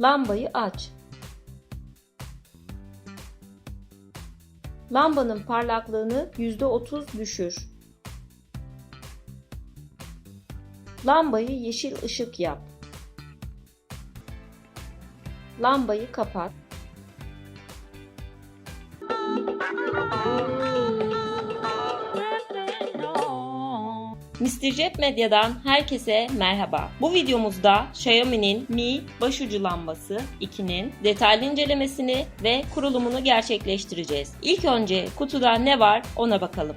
Lambayı aç. Lambanın parlaklığını %30 düşür. Lambayı yeşil ışık yap. Lambayı kapat. Mr. Medya'dan herkese merhaba. Bu videomuzda Xiaomi'nin Mi başucu lambası 2'nin detaylı incelemesini ve kurulumunu gerçekleştireceğiz. İlk önce kutuda ne var ona bakalım.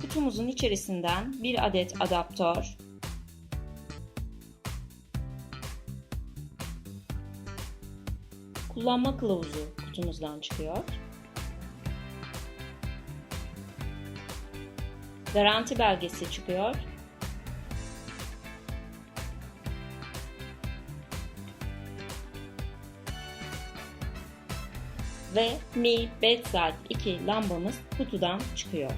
Kutumuzun içerisinden bir adet adaptör, kullanma kılavuzu kutumuzdan çıkıyor. Garanti belgesi çıkıyor. Ve Mi Bedside 2 lambamız kutudan çıkıyor.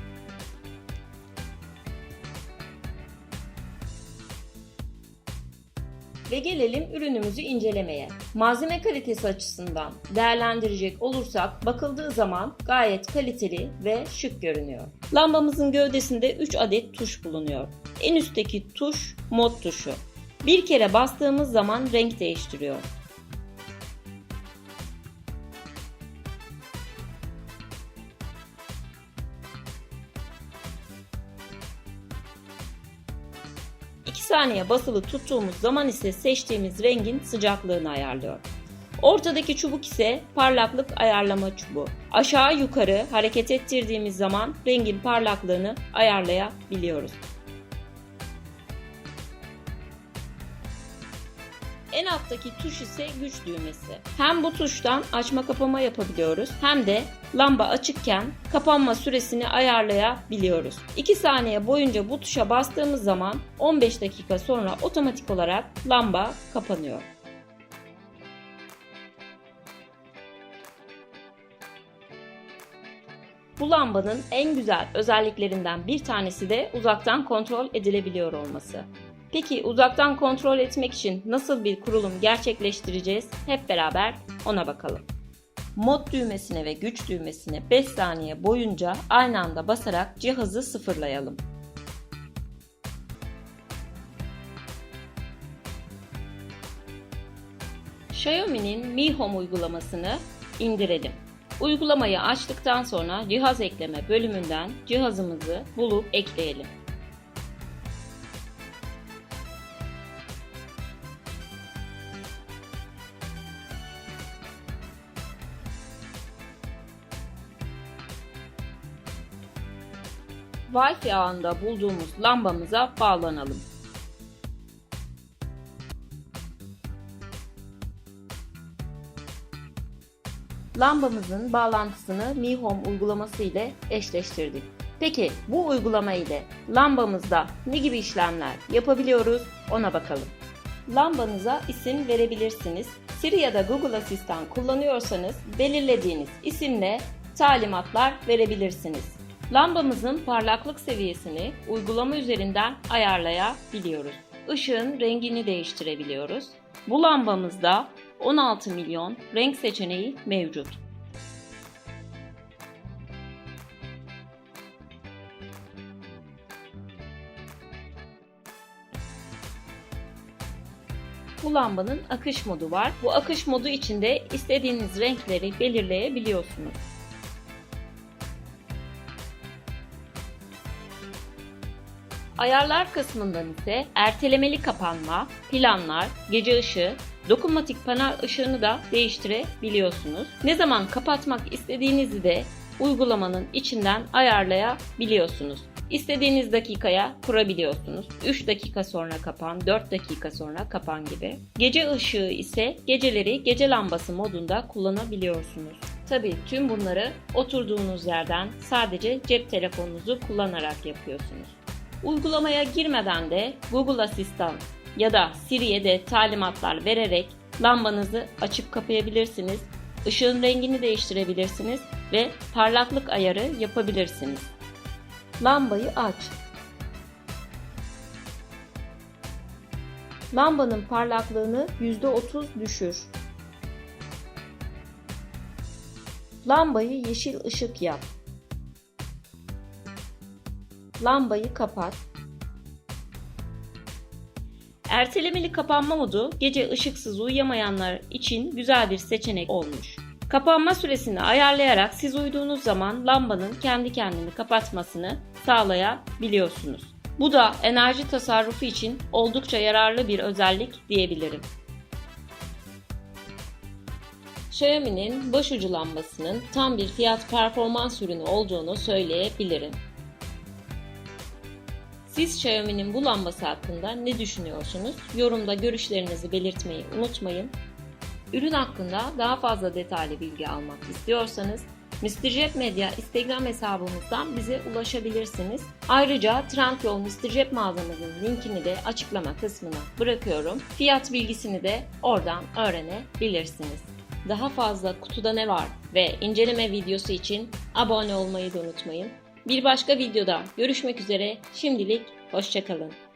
Ve gelelim ürünümüzü incelemeye. Malzeme kalitesi açısından değerlendirecek olursak bakıldığı zaman gayet kaliteli ve şık görünüyor. Lambamızın gövdesinde 3 adet tuş bulunuyor. En üstteki tuş mod tuşu. Bir kere bastığımız zaman renk değiştiriyor. İki saniye basılı tuttuğumuz zaman ise seçtiğimiz rengin sıcaklığını ayarlıyor. Ortadaki çubuk ise parlaklık ayarlama çubuğu. Aşağı yukarı hareket ettirdiğimiz zaman rengin parlaklığını ayarlayabiliyoruz. Alttaki tuş ise güç düğmesi. Hem bu tuştan açma kapama yapabiliyoruz hem de lamba açıkken kapanma süresini ayarlayabiliyoruz. 2 saniye boyunca bu tuşa bastığımız zaman 15 dakika sonra otomatik olarak lamba kapanıyor. Bu lambanın en güzel özelliklerinden bir tanesi de uzaktan kontrol edilebiliyor olması. Peki uzaktan kontrol etmek için nasıl bir kurulum gerçekleştireceğiz? Hep beraber ona bakalım. Mod düğmesine ve güç düğmesine 5 saniye boyunca aynı anda basarak cihazı sıfırlayalım. Xiaomi'nin Mi Home uygulamasını indirelim. Uygulamayı açtıktan sonra cihaz ekleme bölümünden cihazımızı bulup ekleyelim. Wi-Fi ağında bulduğumuz lambamıza bağlanalım. Lambamızın bağlantısını Mi Home uygulaması ile eşleştirdik. Peki bu uygulama ile lambamızda ne gibi işlemler yapabiliyoruz ona bakalım. Lambanıza isim verebilirsiniz. Siri ya da Google Asistan kullanıyorsanız belirlediğiniz isimle talimatlar verebilirsiniz. Lambamızın parlaklık seviyesini uygulama üzerinden ayarlayabiliyoruz. Işığın rengini değiştirebiliyoruz. Bu lambamızda 16 milyon renk seçeneği mevcut. Bu lambanın akış modu var. Bu akış modu içinde istediğiniz renkleri belirleyebiliyorsunuz. Ayarlar kısmından ise ertelemeli kapanma, planlar, gece ışığı, dokunmatik panel ışığını da değiştirebiliyorsunuz. Ne zaman kapatmak istediğinizi de uygulamanın içinden ayarlayabiliyorsunuz. İstediğiniz dakikaya kurabiliyorsunuz. 3 dakika sonra kapan, 4 dakika sonra kapan gibi. Gece ışığı ise geceleri gece lambası modunda kullanabiliyorsunuz. Tabii tüm bunları oturduğunuz yerden sadece cep telefonunuzu kullanarak yapıyorsunuz. Uygulamaya girmeden de Google Asistan ya da Siri'ye de talimatlar vererek lambanızı açıp kapayabilirsiniz. ışığın rengini değiştirebilirsiniz ve parlaklık ayarı yapabilirsiniz. Lambayı aç. Lambanın parlaklığını %30 düşür. Lambayı yeşil ışık yap. Lambayı kapat. Ertelemeli kapanma modu gece ışıksız uyuyamayanlar için güzel bir seçenek olmuş. Kapanma süresini ayarlayarak siz uyuduğunuz zaman lambanın kendi kendini kapatmasını sağlayabiliyorsunuz. Bu da enerji tasarrufu için oldukça yararlı bir özellik diyebilirim. Xiaomi'nin başucu lambasının tam bir fiyat performans ürünü olduğunu söyleyebilirim. Siz Xiaomi'nin bu lambası hakkında ne düşünüyorsunuz? Yorumda görüşlerinizi belirtmeyi unutmayın. Ürün hakkında daha fazla detaylı bilgi almak istiyorsanız Mr. Medya Instagram hesabımızdan bize ulaşabilirsiniz. Ayrıca Trendyol Mr. Mağazamızın linkini de açıklama kısmına bırakıyorum. Fiyat bilgisini de oradan öğrenebilirsiniz. Daha fazla kutuda ne var ve inceleme videosu için abone olmayı da unutmayın. Bir başka videoda görüşmek üzere. Şimdilik hoşçakalın.